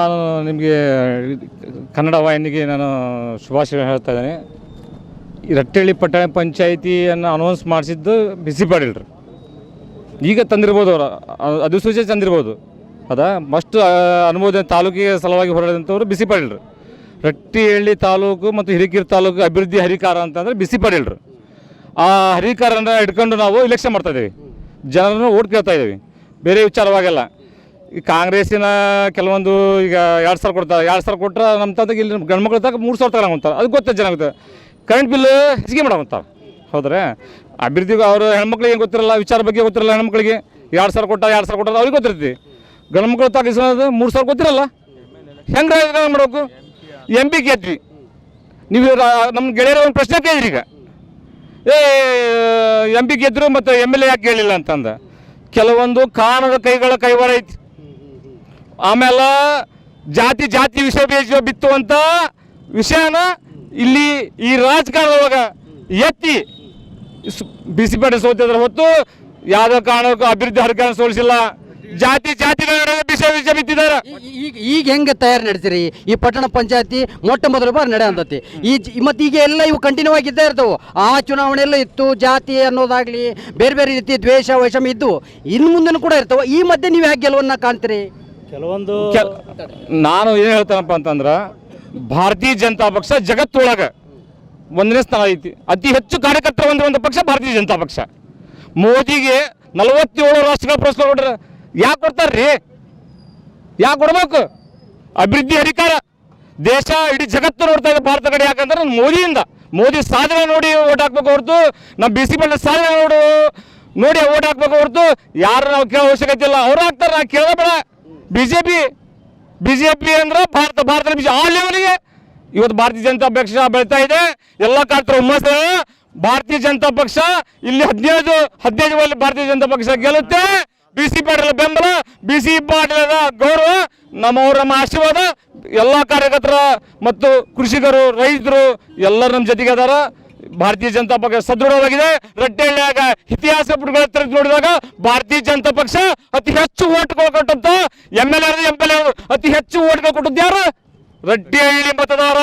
ನಾನು ನಿಮಗೆ, ಕನ್ನಡ ವಾಹಿನಿಗೆ ನಾನು ಶುಭಾಶಯ ಹೇಳ್ತಾ ಇದ್ದೇನೆ. ಈ ರಟ್ಟಳ್ಳಿ ಪಟ್ಟಣ ಪಂಚಾಯಿತಿಯನ್ನು ಅನೌನ್ಸ್ ಮಾಡಿಸಿದ್ದು ಬಿಸಿ ಪಾಡಿಲ್ರಿ ಈಗ ತಂದಿರ್ಬೋದು ಅವರು, ಅದು ತಂದಿರ್ಬೋದು. ಅದಾ ಮಸ್ಟ್ ಅನುಮೋದನೆ ತಾಲೂಕಿಗೆ ಸಲುವಾಗಿ ಹೊರಡಿದಂಥವ್ರು ಬಿಸಿ ಪಾಡಿಲ್ರಿ ರಟ್ಟಿಹಳ್ಳಿ ತಾಲೂಕು ಮತ್ತು ಹಿರಿಕಿರಿ ತಾಲೂಕು ಅಭಿವೃದ್ಧಿ ಹರಿಕಾರ ಅಂತಂದರೆ ಬಿಸಿ ಪಾಡಿಲ್ರಿ ಆ ಹರಿಕಾರನ ಇಟ್ಕೊಂಡು ನಾವು ಇಲೆಕ್ಷನ್ ಮಾಡ್ತಾ ಇದ್ದೀವಿ. ಜನರನ್ನು ಓಟ್ ಕೇಳ್ತಾ ಇದ್ದೀವಿ. ಬೇರೆ ವಿಚಾರವಾಗಲ್ಲ. ಈ ಕಾಂಗ್ರೆಸ್ಸಿನ ಕೆಲವೊಂದು ಈಗ ಎರಡು ಸಾವಿರ ಕೊಡ್ತಾರೆ. ಎರಡು ಸಾವಿರ ಕೊಟ್ಟರೆ ನಮ್ಮ ತಂದೆಗೆ ಇಲ್ಲಿ ಗಂಡು ಮಕ್ಳು ತಗ ಮೂರು ಸಾವಿರ ತಗೊಂತಾರೆ ಅದು ಗೊತ್ತ ಜನ ಗೊತ್ತೆ ಕರೆಂಟ್ ಬಿಲ್ ಹೆಚ್ಚಿಗೆ ಮಾಡವಂತಾರೆ ಹೌದ್ರೆ? ಅಭಿವೃದ್ಧಿಗೆ ಅವರು ಹೆಣ್ಮಕ್ಳಿಗೆ ಏನು ಗೊತ್ತಿರಲ್ಲ, ವಿಚಾರ ಬಗ್ಗೆ ಗೊತ್ತಿರಲ್ಲ ಹೆಣ್ಮಕ್ಳಿಗೆ. ಎರಡು ಸಾವಿರ ಕೊಟ್ಟ ಎರಡು ಸಾವಿರ ಕೊಟ್ಟಾರ ಅವ್ರಿಗೆ ಗೊತ್ತಿರ್ತೈತಿ. ಗಂಡು ಮಕ್ಳು ತಗಿಸೋದು ಮೂರು ಸಾವಿರ ಗೊತ್ತಿರಲ್ಲ. ಹೆಂಗೆ ಮಾಡಬೇಕು? ಎಂ ಪಿ ಕೇತ್ರಿ ನೀವು ನಮ್ಮ ಗೆಳೆಯರ ಒಂದು ಪ್ರಶ್ನೆ ಕೇಳಿದ್ರಿ ಈಗ. ಏ ಎಂ ಪಿ ಗೆದ್ದರು ಮತ್ತು ಎಂ ಎಲ್ ಎ ಯಾಕೆ ಕೇಳಿಲ್ಲ ಅಂತಂದ. ಕೆಲವೊಂದು ಕಾಣದ ಕೈಗಳ ಕೈವಾರ ಐತಿ. ಆಮೇಲೆ ಜಾತಿ ಜಾತಿ ವಿಷಯ ಬೇಜ ಬಿತ್ತುವಂಥ ವಿಷಯನ ಇಲ್ಲಿ ಈ ರಾಜಕಾರಣದೊಳಗೆ ಎತ್ತಿ ಬಿಸಿಪೇಟೆ ಸೋತಿದ್ರೆ ಹೊತ್ತು ಯಾವುದೇ ಕಾರಣಕ್ಕೂ ಅಭಿವೃದ್ಧಿ ಹರಕಾರ ಸೋಲಿಸಿಲ್ಲ. ಜಾತಿ ಜಾತಿ ವಿಷಯ ಬಿತ್ತಿದ್ದಾರೆ. ಈಗ ಈಗ ಹೆಂಗೆ ತಯಾರಿ ನಡೆಸಿರಿ? ಈ ಪಟ್ಟಣ ಪಂಚಾಯತಿ ಮೊಟ್ಟ ಮೊದಲ ಬಾರಿ ನಡೆ ಅಂತತಿ ಈ ಮತ್ತು ಈಗ ಎಲ್ಲ ಇವು ಕಂಟಿನ್ಯೂ ಆಗಿದ್ದೇ ಇರ್ತವೆ. ಆ ಚುನಾವಣೆ ಎಲ್ಲ ಇತ್ತು, ಜಾತಿ ಅನ್ನೋದಾಗ್ಲಿ ಬೇರೆ ಬೇರೆ ರೀತಿ ದ್ವೇಷ, ವೈಷಮ್ಯ ಇದ್ದು ಇನ್ನು ಮುಂದೆನೂ ಕೂಡ ಇರ್ತವೆ. ಈ ಮಧ್ಯೆ ನೀವು ಹೇಗೆ ಗೆಲುವನ್ನ ಕಾಣ್ತೀರಿ? ಕೆಲವೊಂದು ಕೆಲ್- ನಾನು ಏನು ಹೇಳ್ತೇನಪ್ಪ ಅಂತಂದ್ರೆ, ಭಾರತೀಯ ಜನತಾ ಪಕ್ಷ ಜಗತ್ತೊಳಗೆ ಒಂದನೇ ಸ್ಥಾನ ಐತಿ. ಅತಿ ಹೆಚ್ಚು ಕಾರ್ಯಕರ್ತರ ಒಂದು ಪಕ್ಷ ಭಾರತೀಯ ಜನತಾ ಪಕ್ಷ. ಮೋದಿಗೆ ನಲವತ್ತೇಳು ರಾಷ್ಟ್ರಗಳ ಪುರಸ್ಕಾರ ಕೊಡ್ರ ಯಾಕೆ ಕೊಡ್ತಾರ್ರಿ? ಯಾಕೆ ಕೊಡ್ಬೇಕು? ಅಭಿವೃದ್ಧಿ ಅಧಿಕಾರ. ದೇಶ ಇಡೀ ಜಗತ್ತು ನೋಡ್ತಾ ಇದೆ ಭಾರತ ಕಡೆ. ಯಾಕಂದ್ರೆ ಮೋದಿಯಿಂದ. ಮೋದಿ ಸಾಧನೆ ನೋಡಿ ಓಟ್ ಹಾಕ್ಬೇಕು ಹೊರತು ನಮ್ಮ ಬಿ ಸಿ ಸಾಧನೆ ನೋಡು, ನೋಡಿ ಓಟ್ ಹಾಕ್ಬೇಕು ಹೊರತು, ಯಾರು ನಾವು ಕೇಳೋ ಅವಶ್ಯಕತೆ ಇಲ್ಲ. ಅವ್ರು ಹಾಕ್ತಾರೆ, ನಾ ಕೇಳೋ ಬೇಡ. B J P B J P ಅಂದ್ರೆ ಭಾರತ ಭಾರತ ಬಿ ಆ ಇವತ್ತು ಭಾರತೀಯ ಜನತಾ ಪಕ್ಷ ಬೆಳೀತಾ ಇದೆ. ಎಲ್ಲ ಕಾರ್ತರ ಹುಮ್ಮಸ್ ಭಾರತೀಯ ಜನತಾ ಪಕ್ಷ ಇಲ್ಲಿ ಹದಿನೈದು ಹದಿನೈದು ವಲ್ಲಿ ಭಾರತೀಯ ಜನತಾ ಪಕ್ಷ ಗೆಲ್ಲುತ್ತೆ. ಬಿ ಸಿ ಪಾಟೀಲ್ ಬೆಂಬಲ ಬಿ ಸಿ ಪಾಟೀಲರ ಗೌರವ ನಮ್ಮವರ ನಮ್ಮ ಆಶೀರ್ವಾದ. ಎಲ್ಲ ಕಾರ್ಯಕರ್ತರ ಮತ್ತು ಕೃಷಿಕರು, ರೈತರು ಎಲ್ಲರೂ ನಮ್ಮ ಜೊತೆಗೆ ಅದಾರ. ಭಾರತೀಯ ಜನತಾ ಪಕ್ಷ ಸದೃಢವಾಗಿದೆ. ರಟ್ಟೆಹಳ್ಳಿಯಾಗ ಇತಿಹಾಸ ಪುಟಗಳ ನೋಡಿದಾಗ ಭಾರತೀಯ ಜನತಾ ಪಕ್ಷ ಅತಿ ಹೆಚ್ಚು ಓಟ್ಗಳು ಕೊಟ್ಟಂತ M L A M L ಅತಿ ಹೆಚ್ಚು ಓಟ್ಗಳು ಕೊಟ್ಟದ್ದು ಯಾರು? ರಟ್ಟೆಹಳ್ಳಿ ಮತದಾರ.